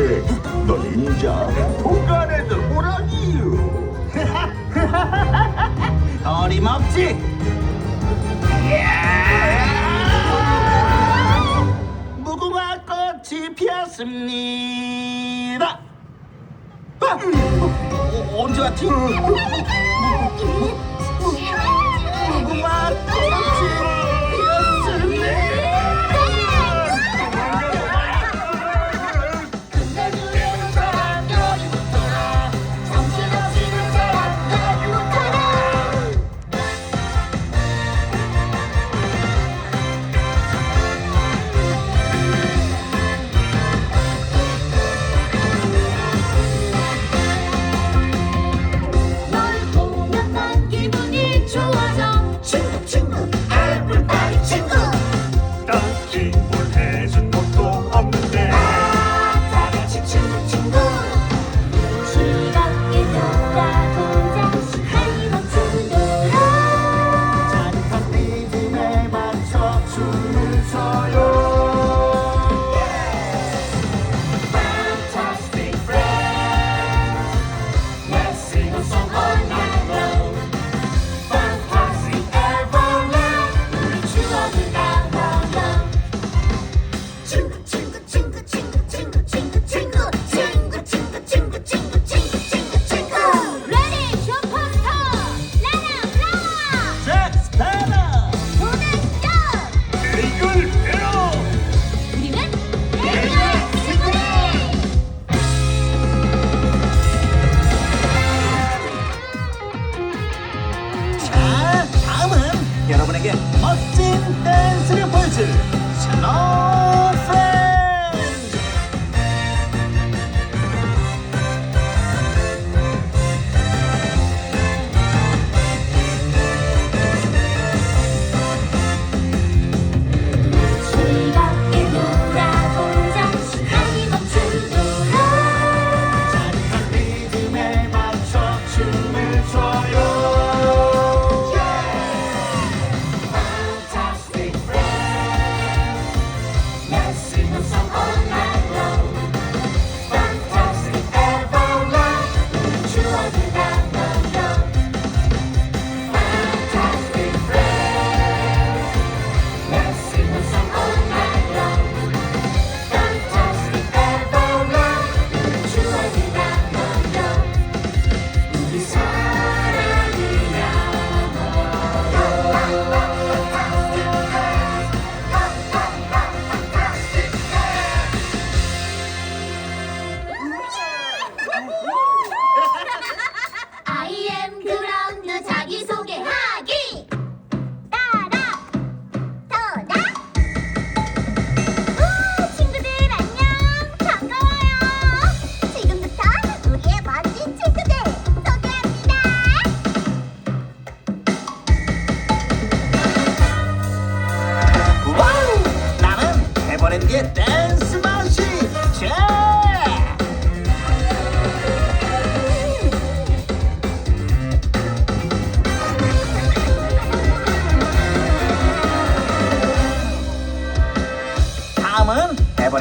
그렇지 너 인자. 동간 애들 호랑이유. 어림없지? 무궁화 꽃이 피었습니다. 아! 어, 언제 왔지? 멋진 댄스를 보여줄 슬로우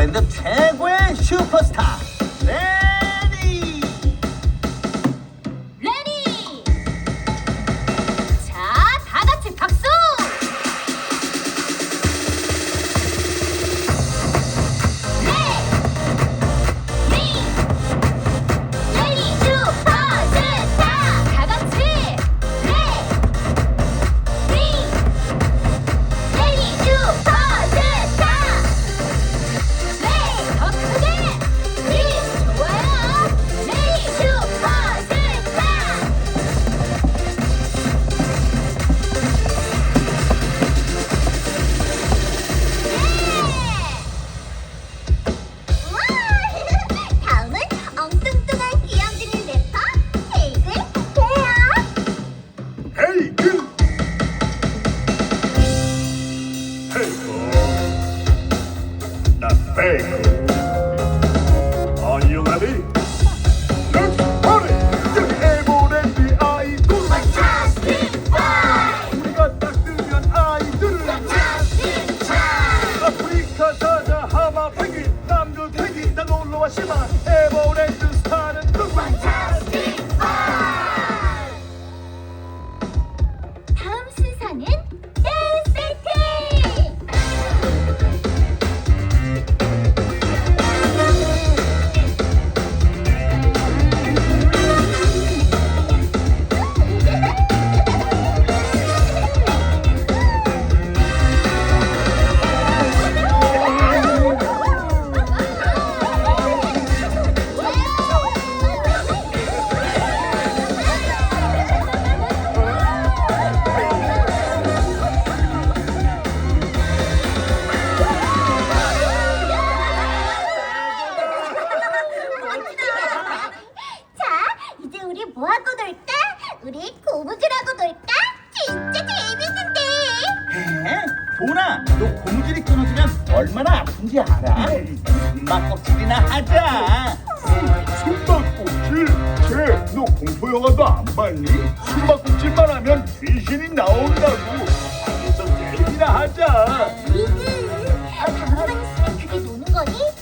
the 10. 우리 뭐하고 놀까? 우리 고무줄하고 놀까? 진짜 재밌는데! 에? 도나, 너 고무줄이 끊어지면 얼마나 아픈지 알아? 막껍질이나 하자. 숨바꼭질? 쟤 너 공포 영화도 안 봤니? 숨바꼭질만 하면 귀신이 나온다고. 방에서 게임이나 하자. 아, 가만히 있으면 그게 노는 거니?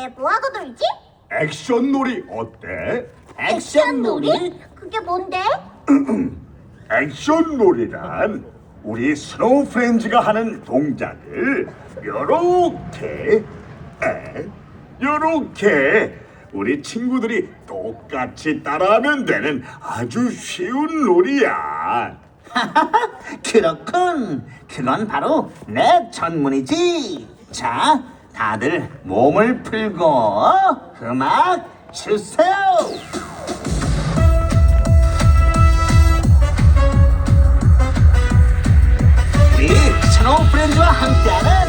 근데 뭐하고 놀지? 액션 놀이 어때? 액션 놀이? 그게 뭔데? 액션 놀이란 우리 스노우 프렌즈가 하는 동작을 요렇게 에, 요렇게 우리 친구들이 똑같이 따라하면 되는 아주 쉬운 놀이야. 그렇군. 그건 바로 내 전문이지. 자, 다들 몸을 풀고 음악 주세요. 우리 스노우 프렌즈와 함께하는